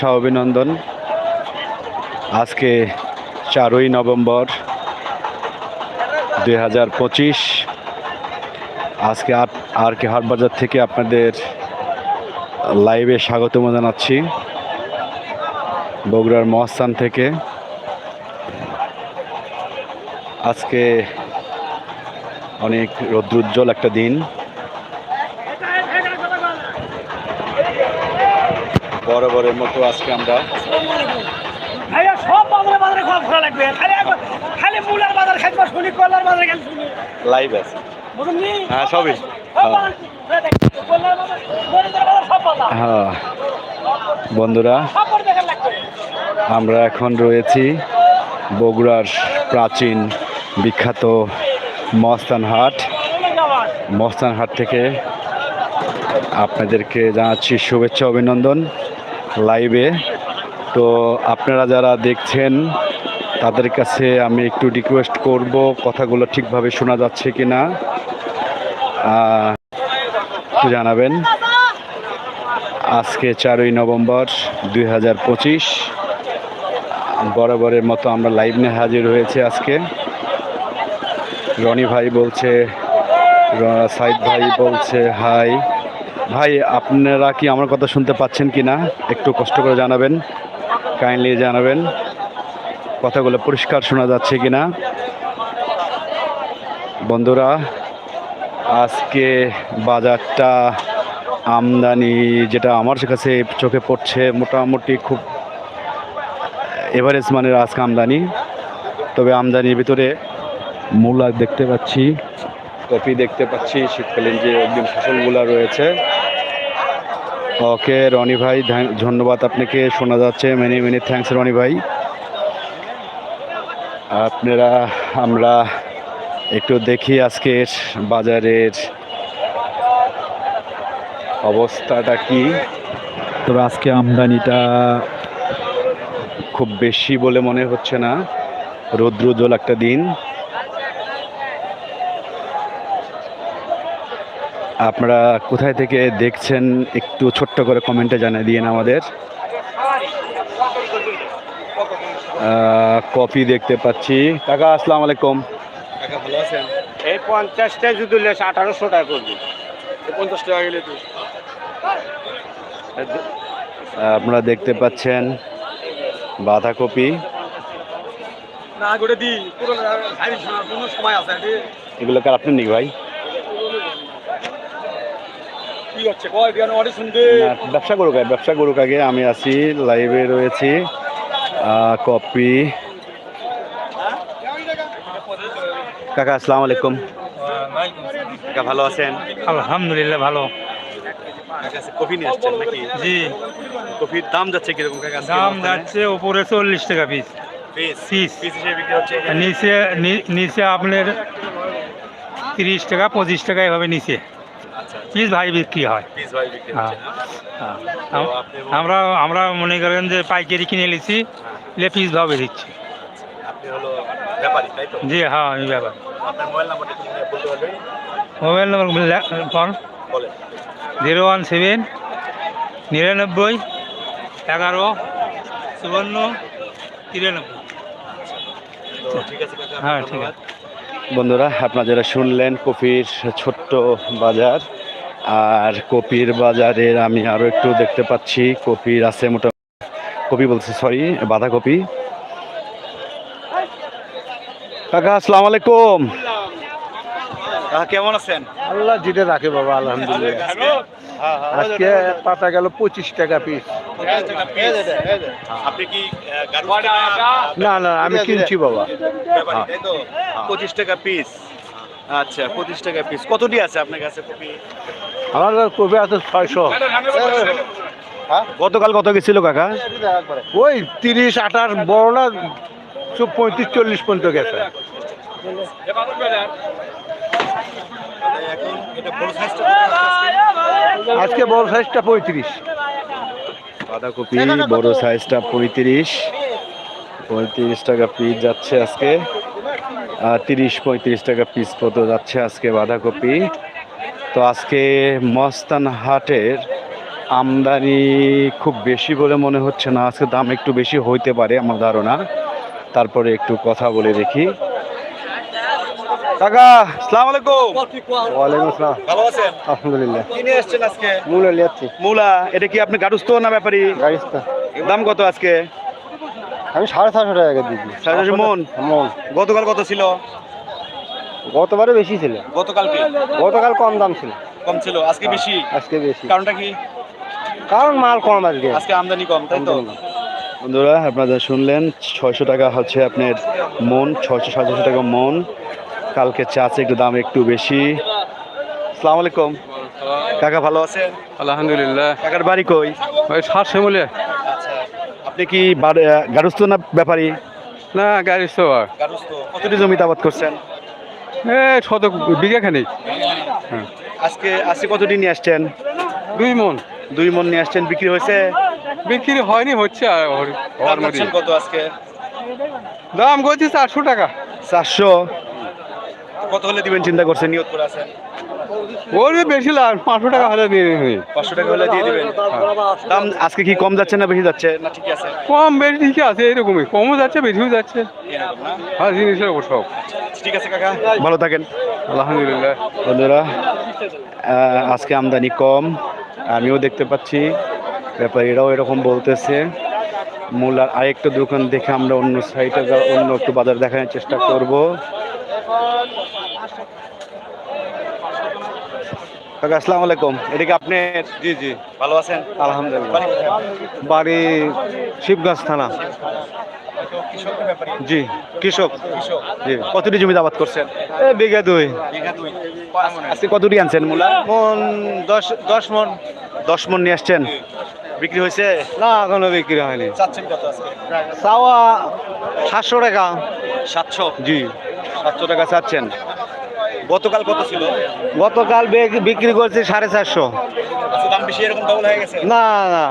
শুভেচ্ছা, অভিনন্দন। আজকে চারই নভেম্বর দুই হাজার পঁচিশ। আজকে আর কে হাটবাজার থেকে আপনাদের লাইভে স্বাগতম জানাচ্ছি। বগুড়ার মহাস্থান থেকে। আজকে অনেক রৌদ্রোজ্জ্বল একটা দিন। বরাবরের মতো আজকে আমরা ভাইয়া সব বাজারে বাজারে খাওয়া ঘোরা লাগবে খালি খালি মূলার বাজার খাইতে শুনি কলার বাজারে গেলে শুনি লাইভ আছে বুঝলি হ্যাঁ সবই। হ্যাঁ বন্ধুরা। আমরা এখন রয়েছি বগুড়ার প্রাচীন বিখ্যাত মস্তান হাট চলে যাওয়ার। মস্তান হাট থেকে আপনাদেরকে জানাচ্ছি শুভেচ্ছা অভিনন্দন লাইভে তো আপনারা যারা দেখছেন, তাদের কাছে আমি একটু রিকোয়েস্ট করব, কথাগুলো ঠিকভাবে শোনা যাচ্ছে কি না জানাবেন। আজকে চারই নভেম্বর দুই হাজার পঁচিশ। বরাবরের মতো আমরা লাইভ নিয়ে হাজির হয়েছে আজকে। রনি ভাই বলছে সাইদ ভাই বলছে হাই ভাই, আপনারা কি আমার কথা শুনতে পাচ্ছেন কি না? একটু কষ্ট করে জানাবেন কাইন্ডলি জানাবেন, কথাগুলো পরিষ্কার শোনা যাচ্ছে কি না? বন্ধুরা, আজকে বাজারটা আমদানি যেটা আমার কাছে চোখে পড়ছে, মোটামুটি খুব এভারেজ মানের আজকে আমদানি। তবে আমদানির ভিতরে মূলা দেখতে পাচ্ছি, কপি দেখতে পাচ্ছি, শীতকালীন যে একদম ফসলগুলো রয়েছে। ওকে, রনি ভাই ধন্যবাদ আপনাকে, শোনা যাচ্ছে। মেনি মেনি থ্যাংকস রনি ভাই। আপনারা, আমরা একটু দেখি আজকের বাজারের অবস্থাটা কি। তবে আজকে আমদানিটা খুব বেশি বলে মনে হচ্ছে না। রৌদ্রোজ্জ্বল একটা দিন। আপনারা কোথায় থেকে দেখছেন একটু ছোট্ট করে কমেন্টে জানিয়ে দিন আমাদের। কপি দেখতে পাচ্ছি। কাকা আসসালামু আলাইকুম। কাকা ভালো আছেন? এই পঞ্চাশটা যদি লেস আঠারোশো টাকা করবি। পঞ্চাশ টাকা গেলে তো। আপনারা দেখতে পাচ্ছেন বাঁধাকপি। না এগুলো কার আপনি নাকি ভাই কি হচ্ছে কয় বিয়ানো অডি শুনবে না, ব্যবসা করুক ব্যবসা করুক আগে। আমি আছি লাইভে রয়েছি। কপি কাকা আসসালামু আলাইকুম। কাকা ভালো আছেন? আলহামদুলিল্লাহ ভালো। কপি নিয়ে আসছেন নাকি? জি। কপির দাম যাচ্ছে কীরকম কাকা দাম যাচ্ছে উপরে চল্লিশ টাকা পিস নিচে নি- নিচে আপনার তিরিশ টাকা পঁচিশ টাকা এভাবে নিচে। পিস ভাই বিক্রি হয়? পিস ভাই বিক্রি হ্যাঁ হ্যাঁ। আমরা আমরা মনে করেন যে পাইকারি কিনে নিয়েছি এলে পিস ভাবে দিচ্ছি। জি হ্যাঁ আমি ব্যাপার। Mobile number phone zero one seven নিরানব্বই এগারো চুয়ান্ন তিরানব্বই। তো ঠিক আছে হ্যাঁ, ঠিক আছে। বন্ধুরা আপনারা যারা শুনলেন কপির ছোট্ট বাজার আর কপির বাজারের আমি আরও একটু দেখতে পাচ্ছি। কপির আছে মোটামুটি কপি বলছি সরি বাঁধাকপি। কাকা আসসালামু আলাইকুম। কেমন আছেন? আল্লাহ যেটা রাখে বাবা আলহামদুলিল্লাহ। আজকে পাতা গেল পঁচিশ টাকা পিস না না আমি কিনছি বাবা। পঁচিশ টাকা পিস আচ্ছা পঁচিশ টাকা পিস কতটি আছে আপনার কাছে কপি? আমার কবে আছে ছয়শো। গতকাল কত গেছিল কাকা? ওই তিরিশ আঠাশ বড়টা সব পঁয়ত্রিশ চল্লিশ পর্যন্ত গেছে। আজকে বড় সাইজটা পঁয়ত্রিশ। বাঁধাকপি বড় সাইজটা পঁয়ত্রিশ। পঁয়ত্রিশ টাকা পিস যাচ্ছে আজকে। আর তিরিশ পঁয়ত্রিশ টাকা পিস মতো যাচ্ছে আজকে বাঁধাকপি তো আজকে মস্তান হাটের আমদানি খুব বেশি বলে মনে হচ্ছে না। আজকে দাম একটু বেশি হইতে পারে আমার ধারণা। তারপরে একটু কথা বলে দেখি। কাকা আলাইকুম। ওয়ালাইকুম আসসালাম। ভালো আছেন? আলহামদুলিল্লাহ। কি নিয়ে আসছেন আজকে? মূল্য লিয়াচ্ছি মূলা এটা কি আপনি গাড়ুস্থ না ব্যাপারী? গাড়িস্তা দাম কত আজকে? আমি সাড়ে ছশো টাকা দিচ্ছি সাড়ে ছশো মন? মন। গতকাল কত ছিল? গতবারে বেশি ছিল। গতকালকে? গতকাল কম দাম ছিল। কম ছিল আজকে বেশি? আজকে বেশি। কারণটা কি? কারণ মাল কম আজকে। আজকে আমদানি কম তাই তো? বন্ধুরা আপনারা শুনলেন ছয়শো টাকা হচ্ছে আপনার মন ছয়শো সাতশো টাকা মন। কালকে চা একটু দাম একটু বেশি। সালাম আলাইকুম। কাকা ভালো আছেন? আলহামদুলিল্লাহ। কাকার বাড়ি কই? ওই সাতশো মূল্যে আপনি কি গারুস্থ না ব্যাপারী? না গারুস্থ। কতটি জমি আবাদ করছেন? শতক হ্যাঁ। আজকে আজকে কতটি নিয়ে আসছেন? দুই মন। দুই মন নিয়ে আসছেন বিক্রি হয়েছে? বিক্রি হয়নি হচ্ছে কত আজকে? দাম করছি চারশো টাকা। চারশো। কত হলে দিবেন চিন্তা করছেন? নিয়ত করে আছেন? ওর বেশি পাঁচশো টাকা হলে দিয়ে দিবি। পাঁচশো টাকা হলে দিয়ে দিবেন? দাম আজকে কি কম যাচ্ছে না বেশি যাচ্ছে না ঠিকই আছে? কম বেশি ঠিক আছে এরকমই কমও যাচ্ছে বেশিও যাচ্ছে। হ্যাঁ জিনিসের ওপর সব। ঠিক আছে কাকা। ভালো থাকেন। আলহামদুলিল্লাহ। বন্ধুরা আহ, আজকে আমদানি কম। আমিও দেখতে পাচ্ছি ব্যাপারীরাও এরকম বলতেছে। মূলার আরেকটা দোকান দেখে আমরা অন্য সাইডে যা অন্য একটু বাজার দেখানোর চেষ্টা করব। কাকা আসসালামু আলাইকুম। এটা কি আপনি? জি জি। ভালো আছেন? আলহামদুলিল্লাহ। বাড়ি? শিবগঞ্জ থানা। জি কৃষক। জি। কতটি জমিতে আবাদ করছেন? এ বিঘা দুই। আজকে কতটি আনছেন? মূলা? মন দশ দশ মন। দশ মন নিয়ে আসছেন। বিক্রি হয়েছে? না এখনও বিক্রি হয়নি। চাওয়া সাতশো টাকা। সাতশো? জি। সাতশো টাকা চাচ্ছেন। গতকাল কত ছিল? গতকাল বিক্রি করছি সাড়ে চারশো। আচ্ছা দাম বেশি এরকম ডবল হয়ে গেছে? না না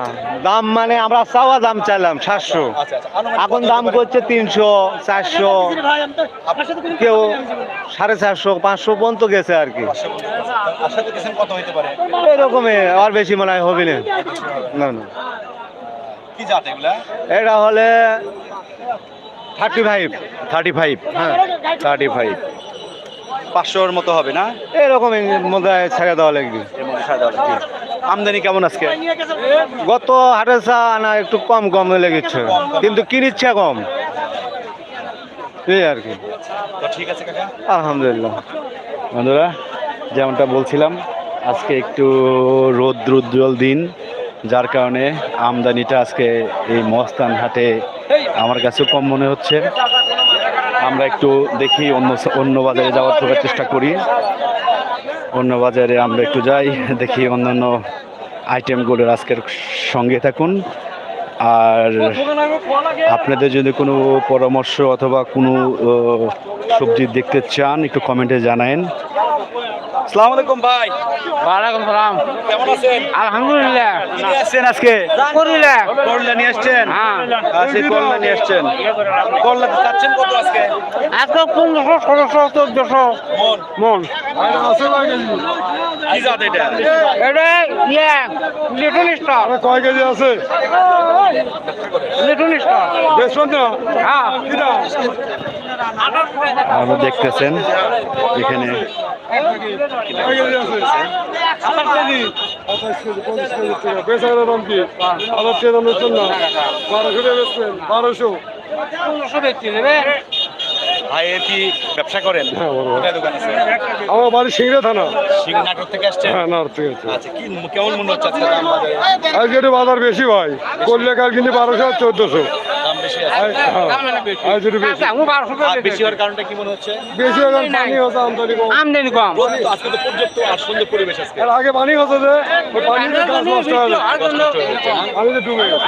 দাম মানে আমরা চাওয়া দাম চাইলাম সাতশো। আচ্ছা আচ্ছা এখন দাম করছে তিনশো চারশো। কেউ সাড়ে চারশো পাঁচশো পর্যন্ত গেছে আর কি। এরকমই আর বেশি মনে হয় হবে না। না এটা হলে থার্টি ফাইভ থার্টি ফাইভ হ্যাঁ থার্টি ফাইভ পাঁচশোর মতো হবে না? এরকম মধ্যে ছেড়ে দেওয়া লাগবে। আমদানি কেমন আজকে? গত হাটে চা না একটু কম কম লেগেছে। কিন্তু কিনিচ্ছে কম। এই আর কি। তো ঠিক আছে আলহামদুলিল্লাহ। বন্ধুরা যেমনটা বলছিলাম আজকে একটু রৌদ্র উজ্জ্বল দিন যার কারণে আমদানিটা আজকে এই মস্তান হাটে আমার কাছেও কম মনে হচ্ছে। আমরা একটু দেখি অন্য অন্য বাজারে যাওয়ার চেষ্টা করি। অন্য বাজারে আমরা একটু যাই, দেখি অন্যান্য আইটেমগুলোর আজকের সঙ্গে থাকুন। আর আপনাদের যদি কোনো পরামর্শ অথবা কোনো সবজি দেখতে চান, একটু কমেন্টে জানায়েন। সালাম আলাইকুম ভাই। ওয়ালাইকুম সালাম। কেমন আছেন? আলহামদুলিল্লাহ। কি আসছেন আজকে? করিলা করলা নিয়ে আসছেন? হ্যাঁ। আজকে করলা নিয়ে আসছেন। করলা চাচ্ছেন কত আজকে? আজকে পনেরোশো ষোলোশো চোদ্দশো। মন। কি জাত এটা? এটা ইয়ে লিটল স্টার। কয় কেজি আছে? Little star. তো হ্যাঁ। আমরা দেখতেছেন এখানে। বারোশো ভাই কি ব্যবসা করেন? হ্যাঁ, দোকান আছে? আমার বাড়ি সিংড়া থানা। সিং থেকে আসছেন? হ্যাঁ আচ্ছা কি কেমন মনে হচ্ছে আজকে দাম বাজারে বেশি ভাই। করলে কাল কিন্তু বারোশো আর চোদ্দশো। বেশি আছে? আজ একটু বেশি। হওয়ার কারণটা কি মনে হচ্ছে? বেশি এখন পানি হচ্ছে আমদানি কম। আমদানি কম। আজকে তো পর্যাপ্ত আর সুন্দর পরিবেশ আজকে। এর আগে পানি হচ্ছে যে পানিতে গাছ নষ্ট হয়ে যায় পানিতে ডুবে গেছে।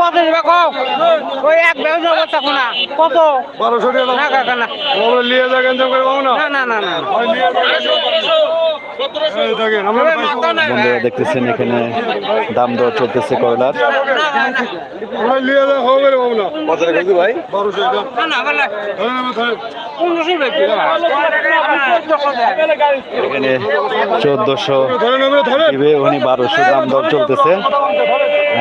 কত কম ওই এক বারোশো টাকা। না কাকা না। আমরা নিয়ে যাবেন দাম না? না না না না। ওই নিয়ে যাবেন এই দেখেন আমরা বন্ধুরা দেখতেছেন এখানে দাম দর চলতেছে কয়লার। রে বাবু না কত টাকা। ভাই। বারোশো এখানে চোদ্দশো উনি বারোশো দাম দর চলতেছে।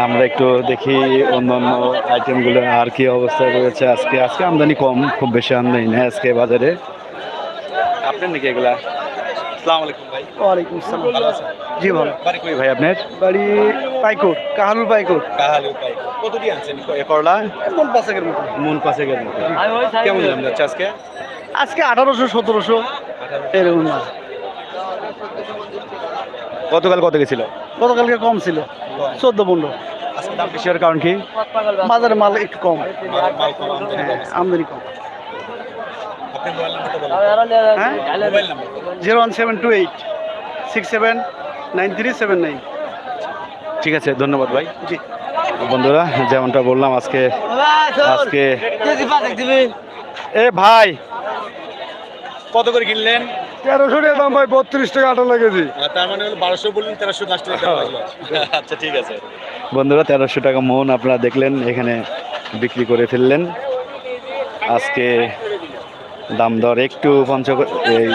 আমরা একটু দেখি অন্যান্য আইটেমগুলো আর কি অবস্থা রয়েছে। আজকে আজকে আমদানি কম খুব বেশি আমদানি নেই আজকে বাজারে। আপনার নাকি এগুলা? আসসালামু আলাইকুম ভাই। ওয়ালাইকুম সালাম ভালো আছেন? জি ভালো বাড়ি কই ভাই আপনার? বাড়ি পাইকুর কাহালুর পাইকুর কাহালু ভাই কত দিয়ে আনছেন করলা? কোন পাশাকের মতো। মন গেল কেমন দাম যাচ্ছে আজকে? আজকে আঠারোশো সতেরোশো। এরকম না। গতকাল কত গেছিল? গতকালকে কম ছিল। চোদ্দ পনেরো। আজকে দাম বেশি হওয়ার কারণ কি? বাজারে মাল একটু কম। হ্যাঁ আমদানি কম। হ্যাঁ? Zero one seven two eight six seven nine three seven nine. ঠিক আছে ধন্যবাদ ভাই। জি। বন্ধুরা যেমনটা বললাম আজকে আজকে এ ভাই কত করে কিনলেন? তেরোশো টাকা দাম ভাই বত্রিশ টাকা আটা কেজি। তার মানে হলো বারোশো বললেন তেরোশো দশ টাকা আচ্ছা ঠিক আছে। বন্ধুরা তেরোশো টাকা মন আপনারা দেখলেন এখানে বিক্রি করে ফেললেন। আজকে দাম দর একটু পঞ্চ এই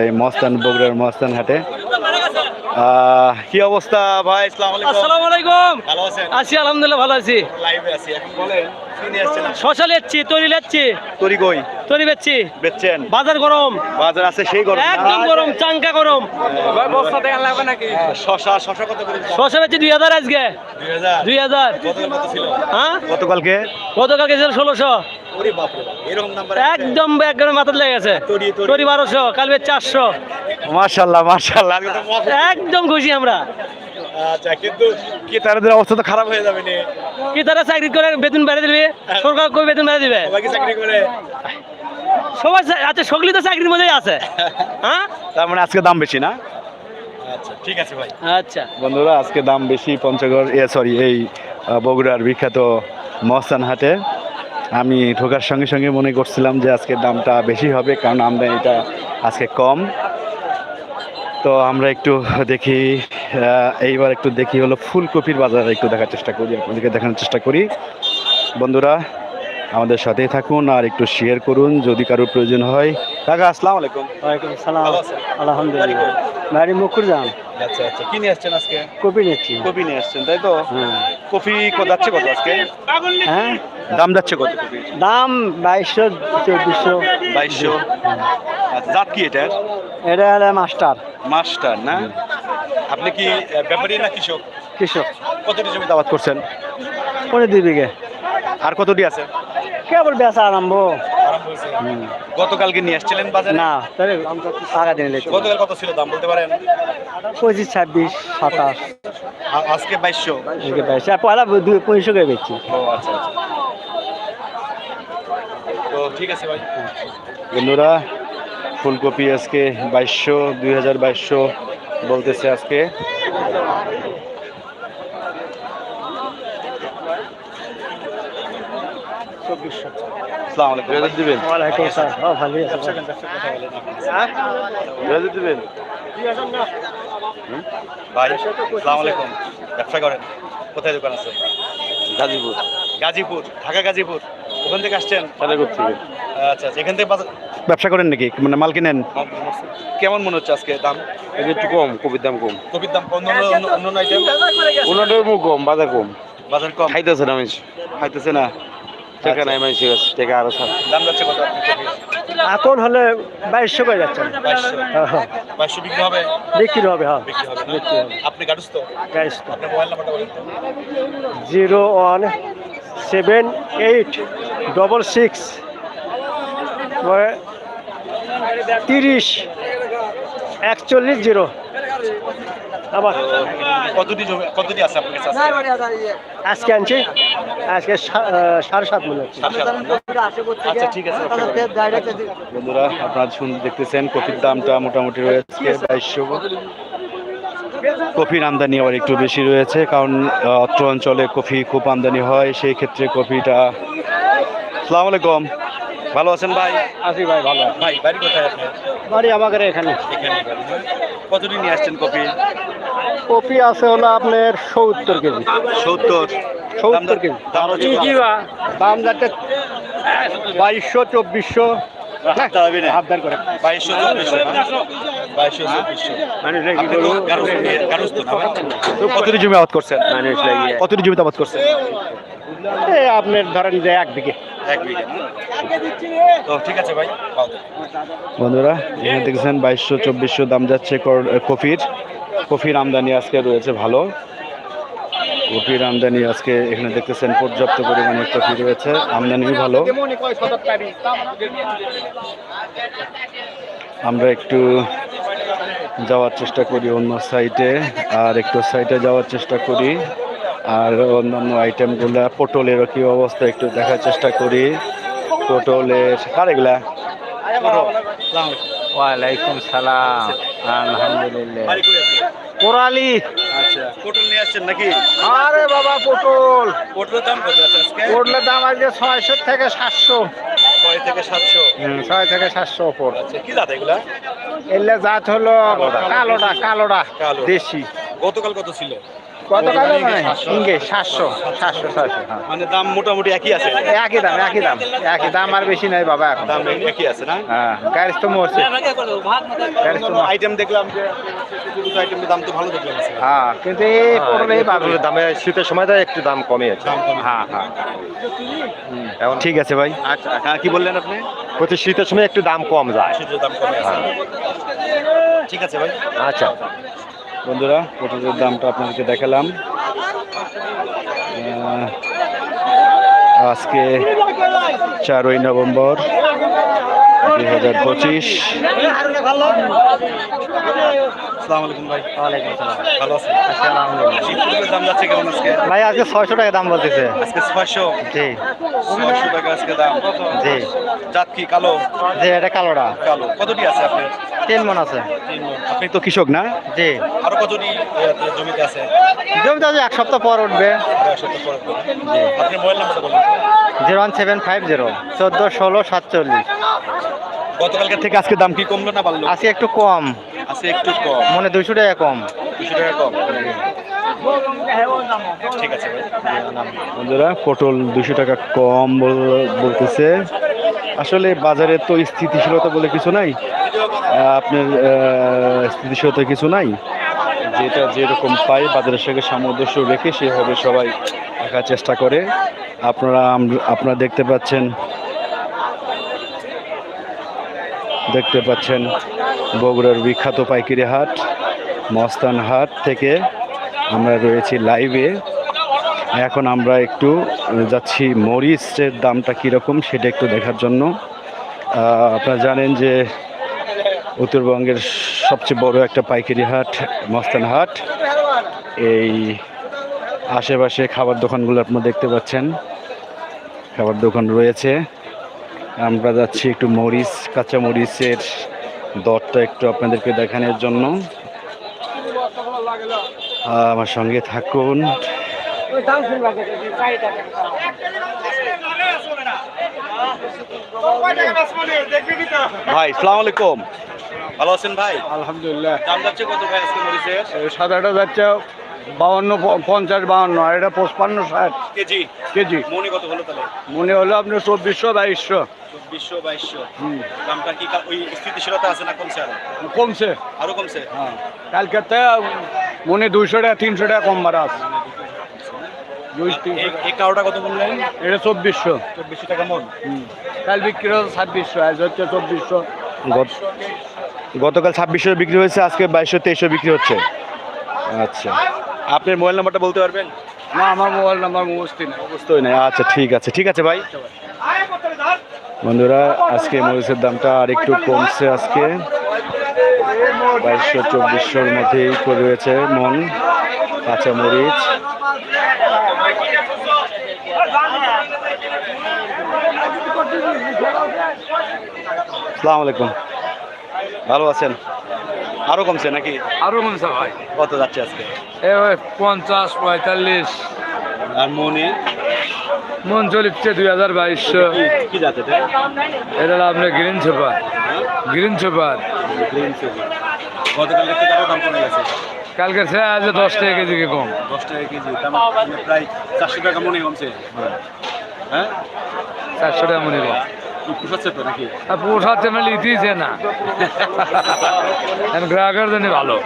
এই মস্তান বগুড়ার মস্তান হাটে কি অবস্থা ভাই? আসসালামু আলাইকুম। ভালো আছেন? আছি আলহামদুলিল্লাহ ভালো আছি। লাইভে আছি এখন বলেন শশা লেচ্ছি তরি লেচ্ছি। তরি কই? তরি বেচছি। বেচছেন? বাজার গরম। বাজার আছে সেই গরম একদম গরম চাঙ্কা গরম। শশা শশা কত করে? শশা বেচছি দুই হাজার আজকে। কত কত ছিল? হ্যাঁ? গতকালকে? গতকালকে ছিল ষোলোশো। ওরে বাপরে এরকম নাম্বার একদম একদম মাথার লেগে গেছে। তরি, তরি। তরি বারোশো কাল চারশো। মাশাআল্লাহ মাশাআল্লাহ একদম খুশি আমরা। আচ্ছা কিন্তু কি তাদের অবস্থা তো খারাপ হয়ে যাবে কি তারা চাকরি করে বেতন বেড়ে দিবে? সরকার কই বেতন বেড়ে দিবে? সবাই চাকরি করে? সবাই আচ্ছা সকলেই তো চাকরির মধ্যেই আছে। হ্যাঁ? তার মানে আজকে দাম বেশি না? আচ্ছা ঠিক আছে ভাই। আচ্ছা। বন্ধুরা আজকে দাম বেশি পঞ্চগড় এ সরি এই বগুড়ার বিখ্যাত মহস্তান হাটে। আমি ঢোকার সঙ্গে সঙ্গে মনে করছিলাম যে আজকে দামটা বেশি হবে কারণ আমদানিটা আজকে কম। তো আমরা একটু দেখি এইবার একটু দেখি হলো ফুলকপির বাজার একটু দেখার চেষ্টা করি আপনাদেরকে দেখানোর চেষ্টা করি। বন্ধুরা আমাদের সাথেই থাকুন আর একটু শেয়ার করুন যদি কারোর প্রয়োজন হয়। কাকা আসসালামু আলাইকুম। ওয়ালাইকুম সালাম ভালো আছেন? আলহামদুলিল্লাহ। বাড়ি মুকুর যান আচ্ছা আচ্ছা। কি নিয়ে আসছেন আজকে? কপি নিচ্ছি। কপি নিয়ে আসছেন তাই তো? কপি কফি কত যাচ্ছে কত আজকে? হ্যাঁ? দাম যাচ্ছে কত? কপি দাম বাইশশো চব্বিশশো। বাইশশো। আচ্ছা জাত কি এটা এটা হলে মাস্টার। মাস্টার না? আপনি কি ব্যাপারী না কৃষক? কৃষক। কতটি জমিতে আবাদ করছেন? পরে দুই বিঘে। আর কতটি আছে? কেবল বেচা আরম্ভ। গতকালকে নিয়ে আসছিলেন বাজারে? না তাহলে টাকা দিনে গতকাল কত ছিল দাম বলতে পারেন? পঁচিশ ছাব্বিশ সাতাশ। আজকে বাইশশো। বাইশ আর পয়লা দুই পঁচিশশো করে বেচছি। ও আচ্ছা আচ্ছা। তো ঠিক আছে ভাই। বন্ধুরা ফুলকপি আজকে বাইশশো দুই হাজার বাইশশো বলতেছে আজকে। আসসালামু আলাইকুম। রেজাল্ট দিবেন। ওয়ালাইকুম আসসালাম। ও ভালোই আছে রেজাল্ট দিবেন। ভাই আসসালামু আলাইকুম। ব্যবসা করেন। কোথায় দোকান আছে? গাজীপুর। গাজীপুর ঢাকা গাজীপুর। ওখান থেকে আসছেন? সাদাগুর থেকে আচ্ছা আচ্ছা এখান থেকে বাজার- ব্যবসা করেন নাকি? মানে মাল কিনেন? কেমন মনে হচ্ছে আজকে দাম? একটু কম কপির দাম কম। কপির দাম অন্য অন্য- অন্য আইটেম কম বাজার কম। বাজার কম। খাইতেছে না খাইতেছে না? টাকা নাই মানুষের কাছে টাকা আরও সাত। দাম যাচ্ছে কত? এখন হলে বাইশশো করে যাচ্ছে। বাইশশো। বিক্রি হবে? বিক্রি হবে হ্যাঁ। বিক্রি হবে? বিক্রি হবে। আপনি আপনার মোবাইল নাম্বারটা বলেন zero one seven eight double six তিরিশ একচল্লিশ জিরো। আবার কতটি জমি কতটি আছে আপনার কাছে আজকে? আজকে আনছি। আজকে সাড়ে সাত মনে আচ্ছা ঠিক আছে বন্ধুরা আপনারা শুন দেখতেছেন কফির দামটা মোটামুটি রয়েছে বাইশশো কফির আমদানি আবার একটু বেশি রয়েছে কারণ অত্র অঞ্চলে কফি খুব আমদানি হয় সেই ক্ষেত্রে কফিটা সালাম আলাইকুম। ভালো আছেন ভাই? আছি ভাই ভালো। ভাই বাড়ি কোথায় আপনার? বাড়ি আমাদের এখানে। এখানে? কতটি নিয়ে আসছেন কপি কপি আছে হলো আপনার সত্তর কেজি। সত্তর? সত্তর কেজি। দাম যাচ্ছে বাইশশো চব্বিশশো। করে। বাইশশো চব্বিশশো কতটি জমি আবাদ করছেন? লাগিয়ে কতটি জমিতে আবাদ করছেন? আপনার ধরেন যে এক বিঘে। বন্ধুরা, এখানে দেখছেন বাইশশো, চব্বিশশো দাম যাচ্ছে কফির। কফির আমদানি আজকে রয়েছে ভালো। কফির আমদানি আজকে এখানে দেখতেছেন পর্যাপ্ত পরিমাণে কফি রয়েছে। আমদানি ভালো। আমরা একটু যাওয়ার চেষ্টা করি অন্য সাইটে আর একটু সাইটে যাওয়ার চেষ্টা করি। আর অন্যান্য আইটেমগুলা পটলেরও কি অবস্থা একটু দেখার চেষ্টা করি। পটলের কার এগুলা? ওয়ালাইকুম সালাম। আলহামদুলিল্লাহ। কোরালি। আচ্ছা। পটল নিয়ে আসছেন নাকি? আরে বাবা পটল। পটলের দাম কত আছে আজকে? পটলের দাম আজকে ছয়শো থেকে সাতশো। ছয় থেকে সাতশো। ছয় থেকে সাতশো ওপর। আচ্ছা কি এগুলা? জাত হলো কালোটা কালোটা কালো। দেশি। গতকাল কত ছিল? কত মানে ইঙ্গে সাতশো সাতশো ছয়শো হ্যাঁ। মানে দাম মোটামুটি একই আছে? একই দাম একই দাম একই দাম আর বেশি নাই বাবা এখন। দাম একই আছে না? হ্যাঁ গাড়ি তো মরছে। গাড়ি তো আইটেম দেখলাম যে আইটেমের দাম তো ভালো দেখলাম হ্যাঁ কিন্তু এই এই দামে শীতের সময় তো একটু দাম কমে আছে। হ্যাঁ হ্যাঁ। এখন ঠিক আছে ভাই। আচ্ছা হ্যাঁ কি বললেন আপনি? প্রতি শীতের সময় একটু দাম কম যায়। শীতের দাম কমে ঠিক আছে ভাই। আচ্ছা। বন্ধুরা পটলের দামটা আপনাদেরকে দেখালাম। আজকে চারই নভেম্বর দুই হাজার পঁচিশ। ভাই। আজকে? ভাই আজকে ছয়শো টাকা দাম বলতেছে। আজকে ছয়শো? জি। ছয়শো টাকা আজকে দাম। জি। জাত কি কালো? জি এটা কালোটা। কালো। কতটি আছে আপনার? তিন মন আছে। আপনি তো কৃষক না? জি। আরও কতটি জমিতে আছে? জমিতে আজ এক সপ্তাহ পর উঠবে। আরও এক সপ্তাহ পরে করবেন। আপনি মোবাইল নাম্বারটা বলুন zero one seven five zero চোদ্দ ষোলো সাতচল্লিশ। গতকালকে থেকে আজকে দাম কি কমলো না বাড়লো? আজকে একটু কম। আছে একটু কম। মনে দুইশো টাকা কম। দুশো টাকা কম। ঠিক আছে বন্ধুরা পটল দুশো টাকা কম বল- বলতেছে। আসলে বাজারে তো স্থিতিশীলতা বলে কিছু নাই আপনার স্থিতিশীলতা কিছু নাই। যেটা যেরকম পাই বাজারের সঙ্গে সামঞ্জস্য রেখে সেভাবে সবাই রাখার চেষ্টা করে। আপনারা আপনারা দেখতে পাচ্ছেন দেখতে পাচ্ছেন বগুড়ার বিখ্যাত পাইকারি হাট, মস্তান হাট থেকে আমরা রয়েছি লাইভে এখন আমরা একটু যাচ্ছি মরিচের দামটা কীরকম সেটা একটু দেখার জন্য। আপনারা জানেন যে উত্তরবঙ্গের সবচেয়ে বড় একটা পাইকারি হাট, মস্তান হাট। এই আশেপাশে খাবার দোকানগুলো আপনারা দেখতে পাচ্ছেন। খাবার দোকান রয়েছে। আমরা যাচ্ছি একটু মরিচ, কাঁচা মরিচের দরটা একটু আপনাদেরকে দেখানোর জন্য। আমার সঙ্গে থাকুন। ভাই সালাম আলাইকুম। ভালো আছেন ভাই? আলহামদুলিল্লাহ। দাম যাচ্ছে কত ভাই আজকে মরিচের? সাদাটা যাচ্ছে বাউন্ন পঞ্চাশ বাউন্ন আর এটা পঁচপান্ন ষাট। কেজি? কেজি। মনি কত হলো তাহলে? মনে হলো আপনার চব্বিশশো বাইশশো। চব্বিশশো বাইশশো। দামটা কি ওই স্থিতিশীলতা আছে না কমছে আরও? কমছে। আরও কমছে? হ্যাঁ। কালকে মনে দুইশো টাকা তিনশো টাকা কম বাড়া আছে। এই- এই কারোটা কত বললেন এটা চব্বিশশো। চব্বিশশো টাকা মন। কাল বিক্রি হচ্ছে ছাব্বিশশো আজ হচ্ছে চব্বিশশো। গতকাল ছাব্বিশশো বিক্রি হয়েছে আজকে বাইশশো তেইশশো বিক্রি হচ্ছে। আচ্ছা। আপনার মোবাইল নাম্বারটা বলতে পারবেন? না আমার মোবাইল নাম্বার মুখস্থ নেই। আচ্ছা ঠিক আছে ঠিক আছে ভাই। বন্ধুরা আজকে মরিচের দামটা আর একটু কমছে আজকে। বাইশশো চব্বিশশোর মধ্যেই করে রয়েছে মন কাঁচা মরিচ। সালাম আলাইকুম। ভালো আছেন? আরও কমছে নাকি? আরও কমছে ভাই। কত যাচ্ছে আজকে? এ ভাই পঞ্চাশ পঁয়তাল্লিশ। আর মনে? মন চলিচ্ছে দুই হাজার বাইশশো কি- যাচ্ছে এটা? আপনার green super green super green super আরও দাম কমে গেছে? কালকে সে আজ দশ টাকা কেজি কম। দশ টাকা কেজি। দাম প্রায় চারশো টাকা মনে কমছে। হ্যাঁ? চারশো টাকা মনে কম। পোষাচ্ছে মানে লিতিছে না। গ্রাহকের জন্য ভালো।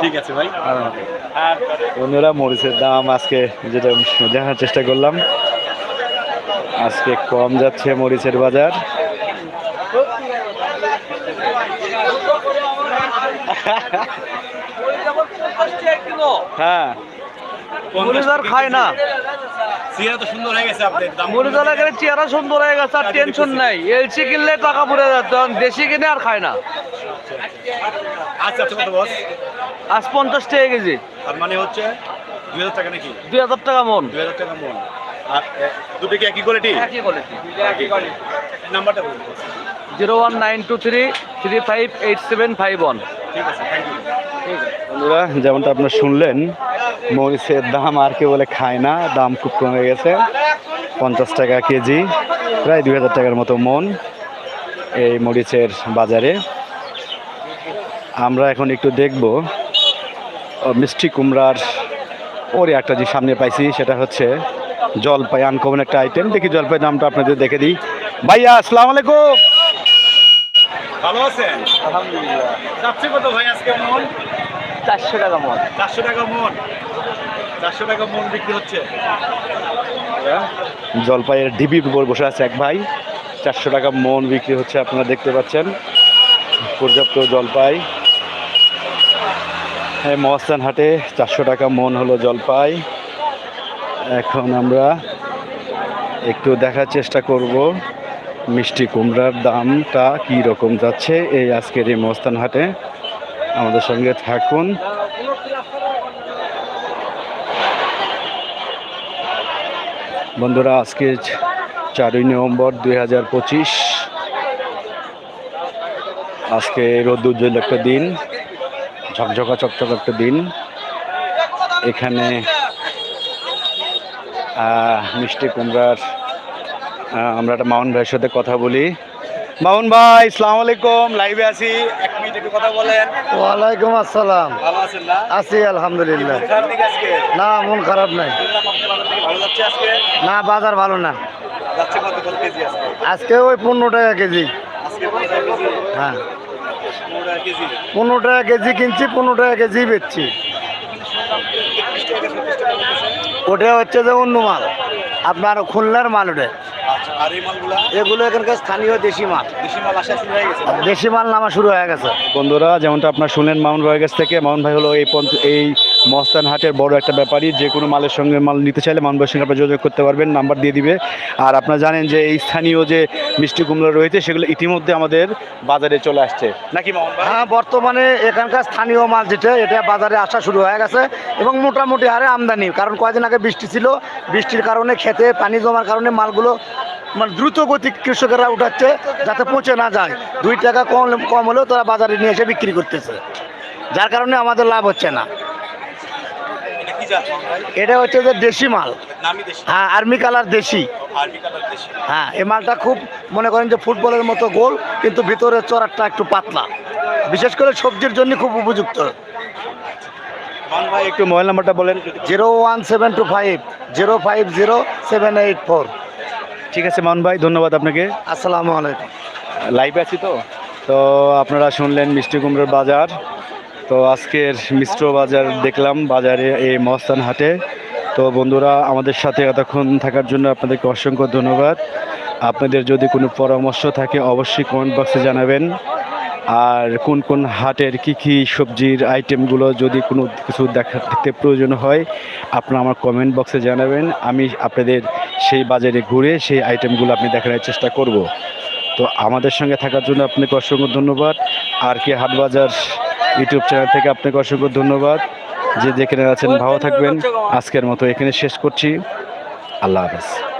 ঠিক আছে ভাই। বন্ধুরা মরিচের দাম আজকে যেটা দেখার চেষ্টা করলাম আজকে কম যাচ্ছে মরিচের বাজার। হ্যাঁ। মরিচ আর খায় না। চেহারা সুন্দর হয়ে গেছে আর টেনশন নাই। এলসি কিনলে টাকা পড়ে যাচ্ছে দেশি কিনে আর খায় না। আচ্ছা আচ্ছা আজ পঞ্চাশ টাকা কেজি। তার মানে হচ্ছে দুই হাজার টাকা নাকি? দুই হাজার টাকা মন। দুই হাজার টাকা মন। আর দুটো কি একই কোয়ালিটি একই কোয়ালিটি নাম্বারটা বলুন। Zero one nine two three three five eight seven five one. ঠিক আছে থ্যাংক ইউ বন্ধুরা যেমনটা আপনারা শুনলেন মরিচের দাম আর কে বলে খায় না দাম খুব কমে গেছে পঞ্চাশ টাকা কেজি প্রায় দুই হাজার টাকার মতো মন এই মরিচের বাজারে। আমরা এখন একটু দেখব ও, মিষ্টি কুমড়ার ওরে একটা যে সামনে পাইছি সেটা হচ্ছে জলপাই আনকমন একটা আইটেম দেখি জলপাই দামটা আপনাদের দেখে দিই। ভাইয়া আসসালামু আলাইকুম। ভালো আছেন? আলহামদুলিল্লাহ। কত ভাই আজকে মন? চারশো টাকা মন। চারশো টাকা মন। চারশো টাকা মন বিক্রি হচ্ছে। জলপাইয়ের ডিবির উপর বসে আছে এক ভাই। চারশো টাকা মন বিক্রি হচ্ছে আপনারা দেখতে পাচ্ছেন। পর্যাপ্ত জলপাই। হ্যাঁ মহাস্থান হাটে চারশো টাকা মন হলো জলপাই। এখন আমরা একটু দেখার চেষ্টা করব মিষ্টি কুমড়ার দামটা কী রকম যাচ্ছে এই আজকের এই মহাস্থান হাটে। আমাদের সঙ্গে থাকুন। বন্ধুরা, আজকে চারই নভেম্বর দুই হাজার পঁচিশ। আজকে রোদ উজ্জ্বল একটা দিন, ঝকঝকা চকচক একটা দিন। এখানে মিষ্টি কুমড়ার আমরা একটা মাউন্ট ভাইয়ের সাথে কথা বলি। মাউন ভাই সালাম আলাইকুম। লাইভে আছি। এক মিনিট একটু কথা বলেন। ওয়ালাইকুম আসসালাম। ভালো আছেন না? আছি আলহামদুলিল্লাহ। না মন খারাপ নাই। না বাজার ভালো না। যাচ্ছে কত কত কেজি আজকে? ওই পনেরো টাকা কেজি। হ্যাঁ। পনেরো টাকা কেজি? পনেরো টাকা কেজি কিনছি পনেরো টাকা কেজি বেচছি। ওটা হচ্ছে যে অন্য মাল। আপনার খুলনার মাল ওটা। আচ্ছা আর এই মালগুলা? এগুলো এখানকার স্থানীয় দেশি মাল। দেশি মাল আসা শুরু হয়ে গেছে দেশি মাল নামা শুরু হয়ে গেছে। বন্ধুরা যেমনটা আপনার শুনলেন মাউন ভাইয়ের কাছ থেকে মাউন ভাই হলো এই পঞ্চ- এই মস্তান হাটের বড় একটা ব্যাপারই যে কোনো মালের সঙ্গে মাল নিতে চাইলে মাউন ভাইয়ের সঙ্গে আপনার যোগাযোগ করতে পারবেন নাম্বার দিয়ে দিবে। আর আপনারা জানেন যে এই স্থানীয় যে মিষ্টি কুমড়া রয়েছে সেগুলো ইতিমধ্যে আমাদের বাজারে চলে আসছে। নাকি ভাই? হ্যাঁ বর্তমানে এখানকার স্থানীয় মাল যেটা এটা বাজারে আসা শুরু হয়ে গেছে এবং মোটামুটি হারে আমদানি। কারণ কয়েকদিন আগে বৃষ্টি ছিল। বৃষ্টির কারণে খেতে পানি জমার কারণে মালগুলো মানে দ্রুত গতি কৃষকেরা উঠাচ্ছে যাতে পচে না যায়। দুই টাকা কম কম হলেও তারা বাজারে নিয়ে এসে বিক্রি করতেছে। যার কারণে আমাদের লাভ হচ্ছে না। এটা হচ্ছে যে দেশি মাল। হ্যাঁ আর্মি কালার দেশি। আরবি কালার দেশি। হ্যাঁ এই মালটা খুব মনে করেন যে ফুটবলের মতো গোল কিন্তু ভিতরে চড়ারটা একটু পাতলা। বিশেষ করে সবজির জন্য খুব উপযুক্ত। ভাই একটু মোবাইল নাম্বারটা বলেন। Zero one seven two five zero five zero seven eight four. ঠিক আছে মান ভাই ধন্যবাদ আপনাকে। আসসালামু আলাইকুম। লাইভে আছি তো? তো আপনারা শুনলেন মিষ্টি কুমড়োর বাজার। তো আজকের মিশ্র বাজার দেখলাম বাজারে এই মহস্তান হাটে। তো বন্ধুরা আমাদের সাথে এতক্ষণ থাকার জন্য আপনাদেরকে অসংখ্য ধন্যবাদ। আপনাদের যদি কোনো পরামর্শ থাকে অবশ্যই কমেন্ট বক্সে জানাবেন। আর কোন কোন হাটের কি কি সবজির আইটেমগুলো যদি কোনো কিছু দেখা দেখতে প্রয়োজন হয়, আপনারা আমার কমেন্ট বক্সে জানাবেন। আমি আপনাদের সেই বাজারে ঘুরে সেই আইটেমগুলো আপনি দেখানোর চেষ্টা করব। তো আমাদের সঙ্গে থাকার জন্য আপনাকে অসংখ্য ধন্যবাদ। আর কে হাটবাজার ইউটিউব চ্যানেল থেকে আপনাকে অসংখ্য ধন্যবাদ। যে যেখানে আছেন, ভালো থাকবেন। আজকের মতো এখানে শেষ করছি। আল্লাহ হাফেজ।